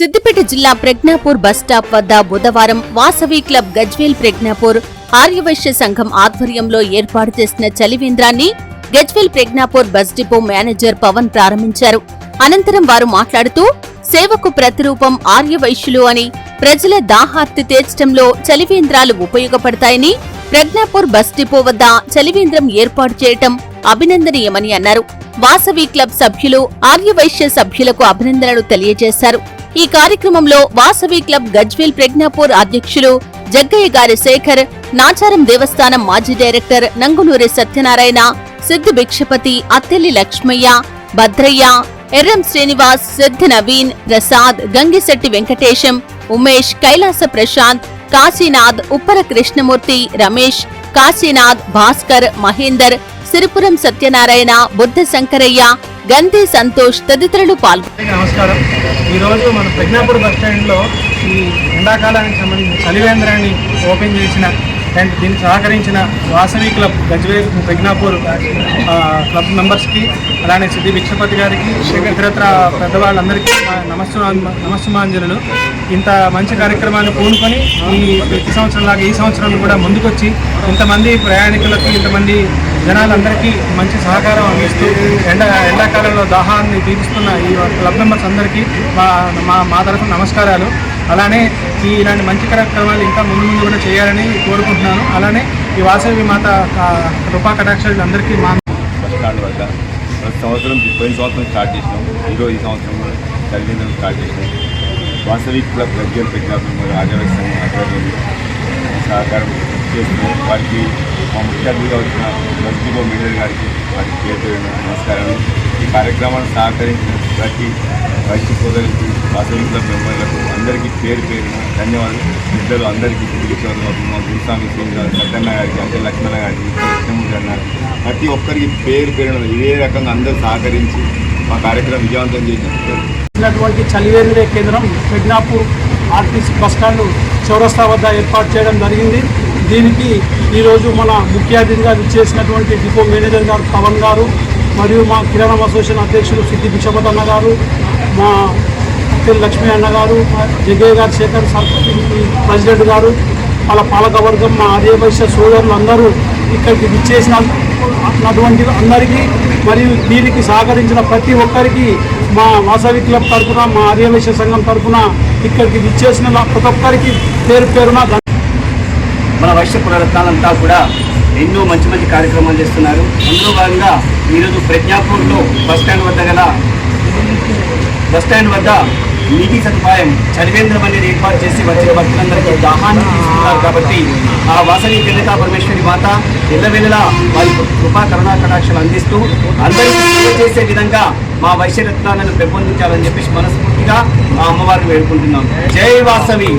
సిద్దిపేట జిల్లా Pragnapur bus stop వద్ద బుధవారం వాసవి క్లబ్ గజ్వేల్ ప్రజ్ఞాపూర్ ఆర్యవైశ్య సంఘం ఆధ్వర్యంలో ఏర్పాటు చేసిన చలివేంద్రాన్ని Gajwel Pragnapur bus depot manager Pavan ప్రారంభించారు. అనంతరం వారు మాట్లాడుతూ సేవకు ప్రతిరూపం ఆర్యవైశ్యులు అని ప్రజల దాహార్తి తీర్చడంలో చలివేంద్రాలు ఉపయోగపడతాయని ప్రజ్ఞాపూర్ బస్ డిపో వద్ద చలివేంద్రం ఏర్పాటు చేయటం అభినందనీయమని అన్నారు. వాసవి క్లబ్ సభ్యులు ఆర్యవైశ్య సభ్యులకు అభినందనలు తెలియజేశారు. ఈ కార్యక్రమంలో వాసవి క్లబ్ గజ్వేల్ ప్రజ్ఞాపూర్ అధ్యక్షులు జగ్గయ్య గారి శేఖర్ నాచారం దేవస్థానం మాజీ డైరెక్టర్ నంగునూరి సత్యనారాయణ సిద్ధి భిక్షపతి అత్తెల్లి లక్ష్మయ్య భద్రయ్య ఎర్రం శ్రీనివాస్ సిద్ధ నవీన్ ప్రసాద్ గంగిశెట్టి వెంకటేశం ఉమేష్ కైలాస ప్రశాంత్ కాశీనాథ్ ఉప్పర కృష్ణమూర్తి రమేష్ కాశీనాథ్ భాస్కర్ మహేందర్ సిరిపురం సత్యనారాయణ బుద్ధ శంకరయ్య గంధి సంతోష్ తదితరులు పాల్గొన్నారు నమస్కారం. ఈరోజు మన ప్రజ్ఞాపూర్ బస్ స్టాండ్లో ఈ ఎండాకాలానికి సంబంధించిన చలివేంద్రాన్ని ఓపెన్ చేసిన అండ్ దీనికి సహకరించిన వాసవి క్లబ్ గజ్వే ప్రజ్ఞాపూర్ క్లబ్ మెంబర్స్కి అలానే సిద్ధి భిక్షపతి గారికి ఇతరత్ర పెద్దవాళ్ళందరికీ మా నమస్సు నమస్సుమాంజనులు. ఇంత మంచి కార్యక్రమాన్ని పూనుకొని ఈ ప్రతి సంవత్సరం లాగా ఈ సంవత్సరం కూడా ముందుకొచ్చి ఇంతమంది ప్రయాణికులకు ఇంతమంది జనాలందరికీ మంచి సహకారం అందిస్తూ ఎండ ఎండాకాలంలో దాహాన్ని తీరుస్తున్న ఈ క్లబ్ మెంబర్స్ అందరికీ మా మా మా తరఫున నమస్కారాలు. అలానే ఈ ఇలాంటి మంచి కార్యక్రమాలు ఇంకా ముందు ముందు కూడా చేయాలని కోరుకుంటున్నాను. అలానే ఈ వాసవి మాత కృపా కటాక్షాలు అందరికీ మా వద్ద. ప్రతి సంవత్సరం పోయిన సంవత్సరం స్టార్ట్ చేసినాం. ఈరోజు ఈ సంవత్సరం కూడా స్టార్ట్ చేసినాం. వాసవి క్లబ్ గజ్జల్ పెట్టిన మరియు ఆదివాసీ సహకారం చేస్తున్నాం వారికి మా ముఖ్య అతిథిగా వచ్చిన బస్ మేనేజర్ గారికి వారికి పేరు పేరున నమస్కారాలు. ఈ కార్యక్రమాన్ని సహకరించిన ప్రతి వైద్య సోదరికి వాసవి క్లబ్ మెంబర్లకు అందరికీ పేరు పేరున ధన్యవాదాలు. పెద్దలు అందరికీ తిరిగిచ్చారు మా గురుస్వామి శ్రీనివాస్ సత్యన్న గారికి అంటే లక్ష్మణ గారికి కృష్ణమూర్తి అన్న ప్రతి ఒక్కరికి పేరు పేరున ఇదే రకంగా అందరూ సహకరించి మా కార్యక్రమం విజయవంతం చేసినటువంటి ఇచ్చినటువంటి చలివేంద్రే కేంద్రం మిడ్నాపూర్ ఆర్టీసీ బస్టాండ్ చౌరస్తా వద్ద ఏర్పాటు చేయడం జరిగింది. దీనికి ఈరోజు మన ముఖ్య అతిథిగా విచ్చేసినటువంటి డిపో మేనేజర్ గారు పవన్ గారు మరియు మా కిరాణం అసోసియేషన్ అధ్యక్షులు సిద్ధి బిషపత్ అన్న గారు మా అక్కడి లక్ష్మీ అన్న గారు జగ్గయ్య గారు శేఖర్ సర్పంచ్ ప్రెసిడెంట్ గారు వాళ్ళ పాలకవర్గం మా ఆర్యవైశ్య సోదరులు అందరూ ఇక్కడికి విచ్చేసిన అటువంటి అందరికీ మరియు దీనికి సహకరించిన ప్రతి ఒక్కరికి మా వాసవి క్లబ్ తరఫున మా ఆర్యవైశ్య సంఘం తరఫున ఇక్కడికి విచ్చేసిన ప్రతి ఒక్కరికి పేరు పేరున మన వైశ్య పునరత్నాలంతా కూడా ఎన్నో మంచి మంచి కార్యక్రమాలు చేస్తున్నారు. అందులో భాగంగా ఈరోజు ప్రజ్ఞాపూర్లో బస్ స్టాండ్ వద్ద గల బస్ స్టాండ్ వద్ద నీటి సదుపాయం చలివేంద్రం అనేది ఏర్పాటు చేసి వచ్చిన భక్తులందరికీ దాహాన్ని తీసుకున్నారు కాబట్టి ఆ వాసవి కన్యతా పరమేశ్వరి మాత ఎల్లవెల్లలా వారి కృపా కరుణా కటాక్షలు అందిస్తూ అందరికీ చేసే విధంగా మా వైశ్యరత్నాలను పెంపొందించాలని చెప్పేసి మనస్ఫూర్తిగా మా అమ్మవారిని వేడుకుంటున్నాం. జై వాసవి!